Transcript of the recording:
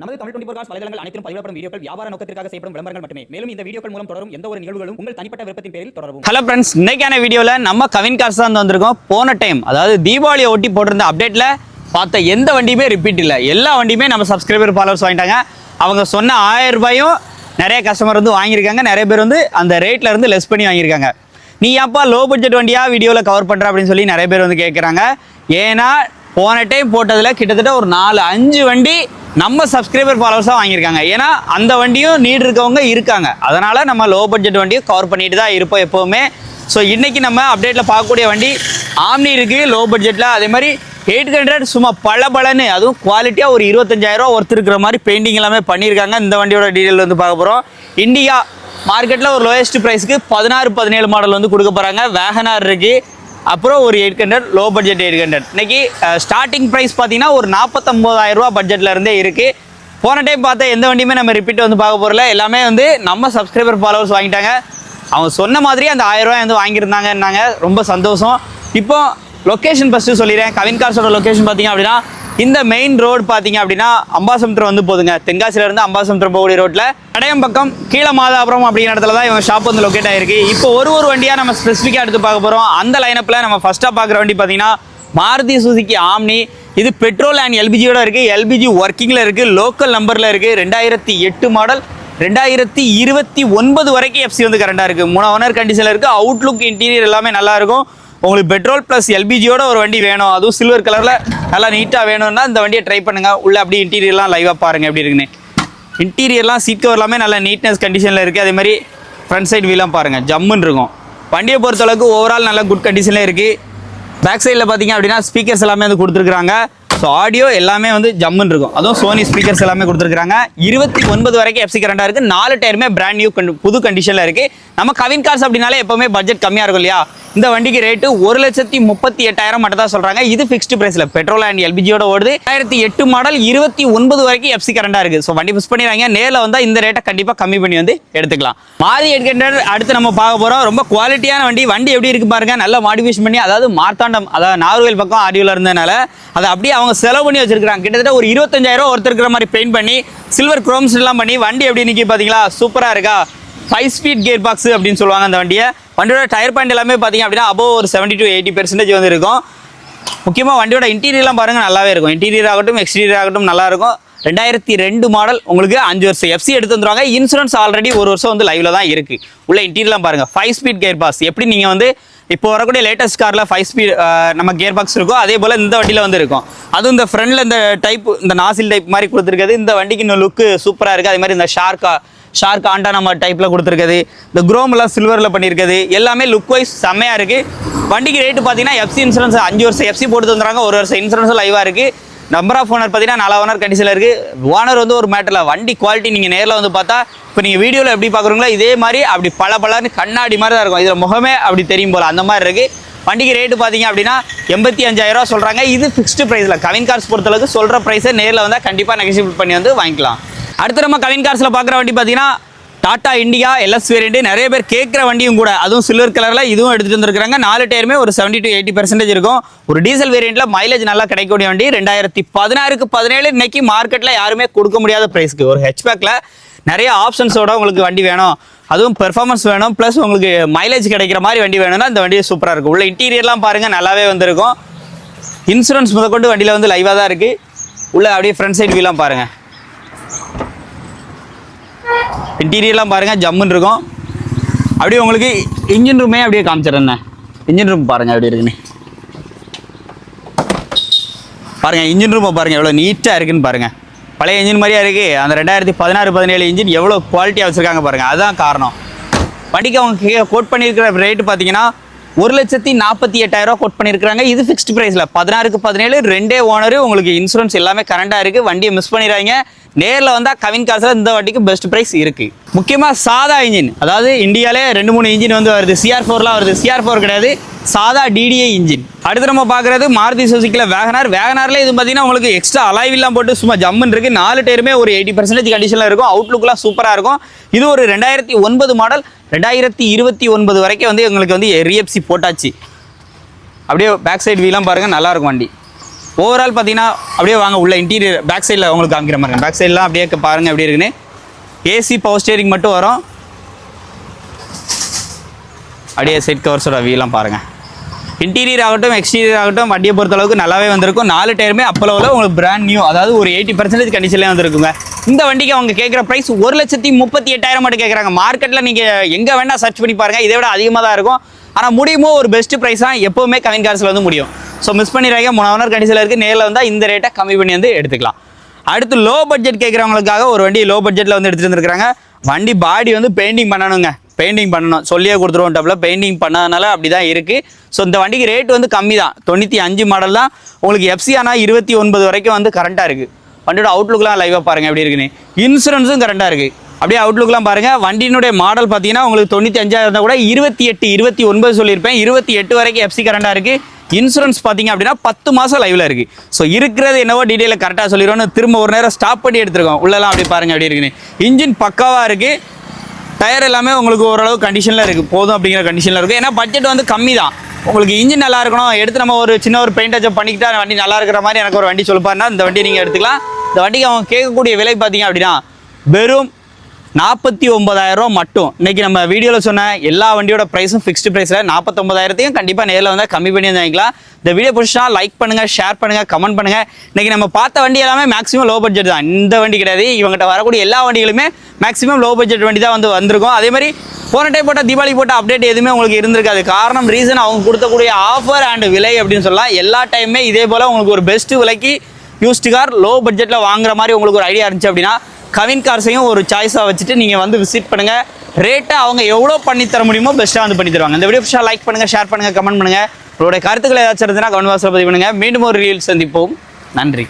நமது Tamil twenty cos வலைதளங்கள் அனைத்தும் பதிவிடப்படும் வீடியோக்கள் வியாபார நோக்கத்திற்காக செய்யப்படும் விளம்பரங்கள் மட்டுமே. மேலும் இந்த வீடியோக்கள் மூலம் தொடரும் எந்த ஒரு நிகழ்வுகளும் உங்கள் தனிப்பட்ட விருப்பத்தின் பேரில் தொடரும் ஹலோ ஃப்ரெண்ட்ஸ் இன்னைக்கான வீடியோவில் நம்ம கவின் கார்ஸ் தான் வந்திருக்கோம். போன டைம் அதாவது தீபாவளியை ஒட்டி போட்டிருந்த அப்டேட்டில் பார்த்த எந்த வண்டியுமே ரிப்பீட் இல்லை. எல்லா வண்டியுமே நம்ம சப்ஸ்கிரைபர் ஃபாலோவர்ஸ் வாங்கிட்டாங்க. அவங்க சொன்ன ஆயிரம் ரூபாயும் நிறைய கஸ்டமர் வந்து வாங்கியிருக்காங்க. நிறைய பேர் வந்து அந்த ரேட்ல இருந்து லெஸ் பண்ணி வாங்கியிருக்காங்க. நீ ஏன்ப்பா லோ பட்ஜெட் வண்டியா வீடியோவில் கவர் பண்ணுற அப்படின்னு சொல்லி நிறைய பேர் வந்து கேட்குறாங்க ஏன்னா போன டைம் போட்டதில் கிட்டத்தட்ட ஒரு நாலு அஞ்சு வண்டி நம்ம சப்ஸ்கிரைபர் ஃபாலோவர்ஸாக வாங்கியிருக்காங்க. ஏன்னா அந்த வண்டியும் நீட் இருக்கவங்க இருக்காங்க. அதனால் நம்ம லோ பட்ஜெட் வண்டியும் கவர் பண்ணிட்டு தான் இருப்போம் எப்போவுமே. ஸோ இன்றைக்கி நம்ம அப்டேட்டில் பார்க்கக்கூடிய வண்டி ஆம்னி இருக்குது லோ பட்ஜெட்டில் அதே மாதிரி எயிட் ஹண்ட்ரட் சும்மா பல பலன்னு அதுவும் குவாலிட்டியாக ஒரு இருபத்தஞ்சாயிரரூவா ஒருத்தர் இருக்கிற மாதிரி பெயிண்டிங் எல்லாமே பண்ணியிருக்காங்க. இந்த வண்டியோட டீட்டெயில் வந்து பார்க்க போகிறோம் இண்டியா மார்க்கெட்டில் ஒரு லோயஸ்ட் ப்ரைஸ்க்கு பதினாறு பதினேழு மாடல் வந்து கொடுக்க போகிறாங்க வேகனார் இருக்குது அப்புறம் ஒரு eight hundred low budget eight hundred இன்னைக்கு ஸ்டார்டிங் ப்ரைஸ் பார்த்தீங்கன்னா ஒரு நாற்பத்தொம்போதாயிரம் ரூபா பட்ஜெட்ல இருந்தே இருக்குது போன டைம் பார்த்த எந்த வண்டியுமே நம்ம ரிப்பீட் வந்து பார்க்க போகிறல எல்லாமே வந்து நம்ம சப்ஸ்கிரைபர் ஃபாலோவர்ஸ் வாங்கிட்டாங்க. அவங்க சொன்ன மாதிரி அந்த ஆயிரம் ரூபாய் வந்து வாங்கியிருந்தாங்கன்னாங்க. ரொம்ப சந்தோஷம். இப்போ லொக்கேஷன் ஃபஸ்ட்டு சொல்லிடுறேன். கவின் கார்ஸோட லொக்கேஷன் பார்த்தீங்க அப்படின்னா இந்த மெயின் ரோடு பார்த்தீங்க அப்படின்னா அம்பாசமுத்திரம் வந்து போதுங்க. தென்காசியிலேருந்து அம்பாசமுத்திரம் போகக்கூடிய ரோட்டில் கடையம் பக்கம் கீழே மாதாபுரம் அப்படிங்கிற இடத்துல தான் இவங்க ஷாப் வந்து லொக்கேட் ஆயிருக்கு. இப்போ ஒரு ஒரு வண்டியாக நம்ம ஸ்பெசிஃபிக்காக எடுத்து பார்க்க போகிறோம் அந்த லைனப்பில் நம்ம ஃபஸ்ட்டாக பார்க்குற வண்டி பார்த்தீங்கன்னா மாருதி சுசுக்கி ஆம்னி இது பெட்ரோல் அண்ட் எல்பிஜியோட இருக்குது எல்பிஜி ஒர்க்கிங்கில் இருக்குது லோக்கல் நம்பரில் இருக்குது ரெண்டாயிரத்தி எட்டு மாடல் ரெண்டாயிரத்தி இருபத்தி ஒன்பது வரைக்கும் எஃப்சி வந்து கரண்டாக இருக்குது மூணு ஓனர் கண்டிஷனில் இருக்குது அவுட்லுக் இன்டீரியர் எல்லாமே நல்லாயிருக்கும் உங்களுக்கு பெட்ரோல் ப்ளஸ் எல்பிஜியோட ஒரு வண்டி வேணும். அதுவும் சில்வர் கலரில் நல்லா நீட்டாக வேணும்னா இந்த வண்டியை ட்ரை பண்ணுங்கள் உள்ளே அப்படி இன்டீரியர்லாம் லைவாக பாருங்கள் எப்படி இருக்குன்னு. இன்டீரியர்லாம் சீட் கவர் எல்லாமே நல்ல நீட்னஸ் கண்டிஷனில் இருக்குது அதே மாதிரி ஃப்ரண்ட் சைடு வீலாம் பாருங்கள் ஜம்முன்னு இருக்கும். வண்டியை பொறுத்தளவுக்கு ஓவரால் நல்ல குட் கண்டிஷனில் இருக்குது பேக் சைடில் பார்த்தீங்க அப்படின்னா ஸ்பீக்கர்ஸ் எல்லாமே வந்து கொடுத்துருக்குறாங்க. ஸோ ஆடியோ எல்லாமே வந்து ஜம்முன்னு இருக்கும். அதுவும் சோனி ஸ்பீக்கர்ஸ் எல்லாமே கொடுத்துருக்காங்க இருபத்தி ஒன்பது வரைக்கும் எஃப்சி கரண்டாக இருக்குது நாலு டயருமே பிராண்ட் நியூ புது கண்டிஷனில் இருக்குது நம்ம கவின் கார்ஸ் அப்படின்னாலே எப்போவுமே பட்ஜெட் கம்மியாக இருக்கும் இல்லையா? இந்த வண்டிக்கு ரேட்டு ஒரு லட்சத்தி முப்பத்தி எட்டாயிரம் மட்டும் தான் சொல்கிறாங்க இது ஃபிக்ஸ்டு ப்ரைஸில் பெட்ரோல் அண்ட் எல்பிஜியோட ஓடுது. ஆயிரத்தி எட்டு மாடல் இருபத்தி ஒன்பது வரைக்கும் எஃப்சி கரண்டாக இருக்குது ஸோ வண்டி மிஸ் பண்ணிடுறாங்க நேரில் வந்தால் இந்த ரேட்டை கண்டிப்பாக கம்மி பண்ணி வந்து எடுத்துக்கலாம். மாதி எடுக்கின்ற அடுத்து நம்ம பார்க்க போகிறோம் ரொம்ப குவாலிட்டியான வண்டி. வண்டி எப்படி இருக்கு பாருங்க. நல்லா மாடிஃபிகேஷன் பண்ணி அதாவது மார்த்தாண்டம் அதாவது நார்வேல் பக்கம் ஆடியோவில் இருந்ததுனால அதை அப்படியே அவங்க செலவு பண்ணி வச்சிருக்காங்க கிட்டத்தட்ட ஒரு இருபத்தஞ்சாயிரம் ஒருத்தர் இருக்கிற மாதிரி பெயிண்ட் பண்ணி சில்வர் குரோம்ஸ் எல்லாம் பண்ணி வண்டி எப்படி நிற்கி பார்த்தீங்களா சூப்பராக இருக்கா? ஃபைவ் ஸ்பீட் கியர் பாக்ஸ் அப்படின்னு சொல்லுவாங்க அந்த வண்டியை. வண்டியோட டயர் பாயிண்ட் எல்லாமே பார்த்தீங்க அப்படின்னா அபோவ் ஒரு செவன்ட்டி டு எயிட்டி பெர்சன்டேஜ் வந்து இருக்கும். முக்கியமாக வண்டியோட இன்டீரியர்லாம் பாருங்கள் நல்லாவே இருக்கும். இன்டீரியர் ஆகட்டும் எக்ஸ்டீரியர் ஆகட்டும் நல்லா இருக்கும். ரெண்டாயிரத்தி ரெண்டு மாடல் உங்களுக்கு அஞ்சு வருஷம் எஃப்சி எடுத்து வந்துருவாங்க இன்சூரன்ஸ் ஆல்ரெடி ஒரு வருஷம் வந்து லைவ்ல தான் இருக்குது உள்ள இன்டீரியர்லாம் பாருங்கள் ஃபைவ் ஸ்பீட் கேர் பாக்ஸ் எப்படி நீங்கள் வந்து இப்போ வரக்கூடிய லேட்டஸ்ட் காரில் ஃபைவ் ஸ்பீட் நம்ம கியர் பாக்ஸ் இருக்கும். அதே போல் இந்த வண்டியில் வந்து இருக்கும். அதுவும் இந்த ஃப்ரண்டில் இந்த டைப் இந்த நாசில் டைப் மாதிரி கொடுத்துருக்குது இந்த வண்டிக்கு இன்னும் லுக்கு சூப்பராக இருக்குது அதே மாதிரி இந்த ஷார்க்கா ஷார்க் ஆண்டா நம்ம டைப்பில் கொடுத்துருக்குது இந்த குரோம்லாம் சில்வரில் பண்ணியிருக்குது எல்லாமே லுக் வைஸ் செம்மையாக இருக்குது வண்டிக்கு ரேட்டு பார்த்தீங்கன்னா எஃப்சி இன்சூரன்ஸ் அஞ்சு வருஷம் எஃப்சி போட்டு தந்துறாங்க ஒரு வருஷம் இன்சூரன்ஸும் லைவாக இருக்குது நம்பர் ஆஃப் ஓனர் பார்த்தீங்கன்னா நாலா ஓனர் கண்டிஷனில் இருக்குது ஓனர் வந்து ஒரு மேட்டரில் வண்டி குவாலிட்டி நீங்கள் நேரில் வந்து பார்த்தா இப்போ நீங்கள் வீடியோவில் எப்படி பார்க்குறீங்களோ இதே மாதிரி அப்படி பல பலன்னு கண்ணாடி மாதிரி தான் இருக்கும். இதில் முகமே அப்படி தெரியும் போல். அந்த மாதிரி இருக்குது வண்டிக்கு ரேட்டு பார்த்தீங்க அப்படின்னா எண்பத்தி அஞ்சாயிரரூவா சொல்கிறாங்க இது ஃபிக்ஸ்டு ப்ரைஸில் கவின் கார்ஸ் பொறுத்தளவுக்கு சொல்கிற ப்ரைஸை நேரில் வந்தால் கண்டிப்பாக நெகசிபிள் பண்ணி வந்து வாங்கிக்கலாம். அடுத்து நம்ம கவின் கார்ஸில் பார்க்குற வண்டி பார்த்தீங்கன்னா டாடா இண்டியா எல்எஸ் வேரியண்ட் நிறைய பேர் கேட்குற வண்டியும் கூட அதுவும் சில்வர் கலரில் இதுவும் எடுத்துகிட்டு வந்துருக்காங்க நாலு டயருமே ஒரு செவன்ட்டி டு எயிட்டி பர்சன்டேஜ் இருக்கும். ஒரு டீசல் வேரியண்ட்டில் மைலேஜ் நல்லா கிடைக்கக்கூடிய வண்டி ரெண்டாயிரத்தி பதினாறுக்கு பதினேழு இன்னைக்கு மார்க்கெட்டில் யாருமே கொடுக்க முடியாத ப்ரைஸ்க்கு ஒரு ஹெச்பேக்கில் நிறைய ஆப்ஷன்ஸோட உங்களுக்கு வண்டி வேணும். அதுவும் பெர்ஃபார்மன்ஸ் வேணும் ப்ளஸ் உங்களுக்கு மைலேஜ் கிடைக்கிற மாதிரி வண்டி வேணும்னா இந்த வண்டி சூப்பராக இருக்கும். உள்ள இன்டீரியர்லாம் பாருங்கள் நல்லாவே வந்திருக்கும். இன்சூரன்ஸ் முதற்கொண்டு வண்டியில் வந்து லைவாக தான் இருக்குது உள்ள அப்படியே ஃப்ரண்ட் சைட் வியூலாம் பாருங்கள் இன்டீரியர்லாம் பாருங்கள் ஜம்முன்னு இருக்கும். அப்படியே உங்களுக்கு இன்ஜின் ரூமே அப்படியே காமிச்சிடறேண்ணே இன்ஜின் ரூம் பாருங்கள் அப்படி இருக்குன்னு. பாருங்கள் இன்ஜின் ரூமை பாருங்கள் எவ்வளோ நீட்டாக இருக்குன்னு பாருங்கள் பழைய இன்ஜின் மாதிரியா இருக்குது அந்த ரெண்டாயிரத்தி பதினாறு பதினேழு இன்ஜின் எவ்வளோ குவாலிட்டியாக வச்சுருக்காங்க பாருங்கள் அதுதான் காரணம். வண்டிக்கு அவங்க கோட் பண்ணியிருக்கிற ரேட்டு பார்த்தீங்கன்னா ஒரு லட்சத்தி நாற்பத்தி எட்டாயிரம் கோட் பண்ணியிருக்காங்க இது ஃபிக்ஸ்ட் ப்ரைஸில் பதினாறுக்கு பதினேழு ரெண்டே ஓனரு உங்களுக்கு இன்சூரன்ஸ் எல்லாமே கரண்டாக இருக்குது வண்டியை மிஸ் பண்ணிடுறாங்க நேரில் வந்தால் கவின் காசில் இந்த வண்டிக்கு பெஸ்ட் ப்ரைஸ் இருக்குது முக்கியமாக சாதா இன்ஜின் அதாவது இந்தியாவிலே ரெண்டு மூணு இன்ஜின் வந்து வருது. சிஆர் ஃபோர்லாம் வருது. சிஆர் ஃபோர் கிடையாது. சாதா டிடிஐ இன்ஜின் அடுத்து நம்ம பார்க்குறது மாருதி சுசுக்கியில் வேகனார் வேகனாரில் இது பார்த்தீங்கன்னா உங்களுக்கு எக்ஸ்ட்ரா அலைவில்லாம் போட்டு சும்மா ஜம்முன்னு இருக்குது நாலு டயருமே ஒரு எயிட்டி பர்சன்டேஜ் கண்டிஷனில் இருக்கும். அவுட்லுக்லாம் சூப்பராக இருக்கும். இது ஒரு ரெண்டாயிரத்தி ஒன்பது மாடல் ரெண்டாயிரத்தி இருபத்தி ஒன்பது வரைக்கும் வந்து எங்களுக்கு வந்து ரிஎஃப்சி போட்டாச்சு. அப்படியே பேக் சைடு வீலாம் பாருங்கள் நல்லாயிருக்கும் வண்டி. ஓவரால் பார்த்தீங்கன்னா அப்படியே வாங்க உள்ள இன்டீரியர் பேக் சைடில் உங்களுக்கு காமிக்கிற மாதிரி. பேக் சைட்லாம் அப்படியே பாருங்கள் எப்படி இருக்குன்னு. ஏசி பவர் ஸ்டேரிங் மட்டும் வரும். அப்படியே செட் கவர்ஸோட வீலாம் பாருங்கள் இன்டீரியர் ஆகட்டும் எக்ஸ்டீரியர் ஆகட்டும் வண்டியை பொறுத்தளவுக்கு நல்லாவே வந்திருக்கும். நாலு டயருமே அப்பளவில் உங்களுக்கு பிராண்ட் நியூ அதாவது ஒரு எயிட்டி பர்சன்டேஜ் கண்டிஷன்லேயே வந்திருக்குங்க. இந்த வண்டிக்கு அவங்க கேட்குற ப்ரைஸ் ஒரு லட்சத்தி முப்பத்தி எட்டாயிரம் மட்டும் கேட்குறாங்க மார்க்கெட்டில் நீங்கள் எங்கே வேணால் சர்ச் பண்ணி பாருங்கள் இதை விட அதிகமாக தான் இருக்கும். ஆனால் முடியுமோ ஒரு பெஸ்ட் தான் எப்போவுமே கவின் கார்ஸில் வந்து முடியும். ஸோ மிஸ் பண்ணிடுறாங்க மூணு ஹவர் கண்டிஷனில் இருக்குது நேரில் வந்தால் இந்த ரேட்டை கம்மி பண்ணி வந்து எடுத்துக்கலாம். அடுத்து லோ பட்ஜெட் கேட்குறவங்களுக்காக ஒரு வண்டி லோ பட்ஜெட்டில் வந்து எடுத்துகிட்டு வந்துருக்காங்க வண்டி பாடி வந்து பெயிண்டிங் பண்ணணுங்க. பெயிண்டிங் பண்ணணும். சொல்லியே கொடுத்துருவோம் டப்பில் பெயிண்டிங் பண்ணதுனால அப்படி தான் இருக்குது ஸோ இந்த வண்டிக்கு ரேட் வந்து கம்மி தான் தொண்ணூற்றி அஞ்சு மாடல் தான். உங்களுக்கு எஃப்சி ஆனால் இருபத்தி ஒன்பது வரைக்கும் வந்து கரண்ட்டாக இருக்குது வண்டியோட அவுட்லுக்லாம் லைவாக பாருங்கள் எப்படி இருக்குன்னு. இன்சூரன்ஸும் கரண்ட்டாக இருக்குது அப்படியே அவுட்லுக்லாம் பாருங்கள் வண்டியினுடைய மாடல் பார்த்தீங்கன்னா உங்களுக்கு தொண்ணூற்றி அஞ்சாயிரம் இருந்தால் கூட இருபத்தி எட்டு இருபத்தி ஒன்பது சொல்லியிருப்பேன். இருபத்தி எட்டு வரைக்கும் எஃப்சி கரண்டாக இருக்குது இன்சூரன்ஸ் பார்த்தீங்க அப்படின்னா பத்து மாதம் லைவில் இருக்குது ஸோ இருக்கிறது என்னவோ டீட்டெயிலில் கரெக்டாக சொல்லிடுவோம்னு திரும்ப ஒரு நேரம் ஸ்டாப் பண்ணி எடுத்துருக்கோம். உள்ளலாம் அப்படி பாருங்கள் அப்படி இருக்குன்னு. இன்ஜின் பக்காவாக இருக்குது டயர் எல்லாமே உங்களுக்கு ஓரளவு கண்டிஷனில் இருக்குது போதும் அப்படிங்கிற கண்டிஷனில் இருக்குது ஏன்னா பட்ஜெட் வந்து கம்மி தான் உங்களுக்கு இன்ஜின் நல்லா இருக்கணும். எடுத்து நம்ம ஒரு சின்ன ஒரு பெயிண்ட் அச்சப் பண்ணிக்கிட்டா வண்டி நல்லா இருக்கிற மாதிரி எனக்கு ஒரு வண்டி சொல்லுப்பாருன்னா இந்த வண்டி நீங்கள் எடுத்துக்கலாம். இந்த வண்டிக்கு அவங்க கேட்கக்கூடிய விலை பார்த்தீங்க அப்படின்னா வெறும் நாற்பத்தி ஒன்பதாயிரம் மட்டும். இன்னைக்கு நம்ம வீடியோவில் சொன்ன எல்லா வண்டியோட ப்ரைஸும் ஃபிக்ஸ்டு ப்ரைஸில் நாற்பத்தொம்பதாயிரத்தையும் கண்டிப்பாக நேரில் வந்தால் கம்மி பண்ணி வந்து வாங்கிக்கலாம் இந்த வீடியோ பிடிச்சா லைக் பண்ணுங்கள் ஷேர் பண்ணுங்கள் கமெண்ட் பண்ணுங்கள் இன்னைக்கு நம்ம பார்த்த வண்டி எல்லாமே மேக்ஸிமம் லோ பட்ஜெட் தான். இந்த வண்டி கிடையாது. இவங்ககிட்ட வரக்கூடிய எல்லா வண்டிகளுமே மேக்ஸிமம் லோ பட்ஜெட் வண்டி தான் வந்து வந்திருக்கும். அதே மாதிரி போன டைம் போட்ட தீபாவளி போட்ட அப்டேட் எதுவுமே உங்களுக்கு இருந்திருக்காது. காரணம் ரீசன் அவங்க கொடுக்கக்கூடிய ஆஃபர் அண்ட் விலை அப்படின்னு சொல்லலாம். எல்லா டைமுமே இதே போல் உங்களுக்கு ஒரு பெஸ்ட்டு விலைக்கு யூஸ்டு கார் லோ பட்ஜெட்டில் வாங்குற மாதிரி உங்களுக்கு ஒரு ஐடியா இருந்துச்சு அப்படின்னா கவின் கார்ஸையும் ஒரு சாய்ஸாக வச்சுட்டு நீங்கள் வந்து விசிட் பண்ணுங்கள் ரேட்டை அவங்க எவ்வளோ பண்ணி தர முடியுமோ பெஸ்ட்டாக வந்து பண்ணி தருவாங்க. இந்த வீடியோ லைக் பண்ணுங்கள் ஷேர் பண்ணுங்கள் கமெண்ட் பண்ணுங்கள் உங்களுடைய கருத்துக்கள் ஏதாச்சும் இருந்ததுன்னா கமெண்ட் பாக்ஸில் பதிவு பண்ணுங்கள் மீண்டும் ஒரு ரீல் சந்திப்போம். நன்றி.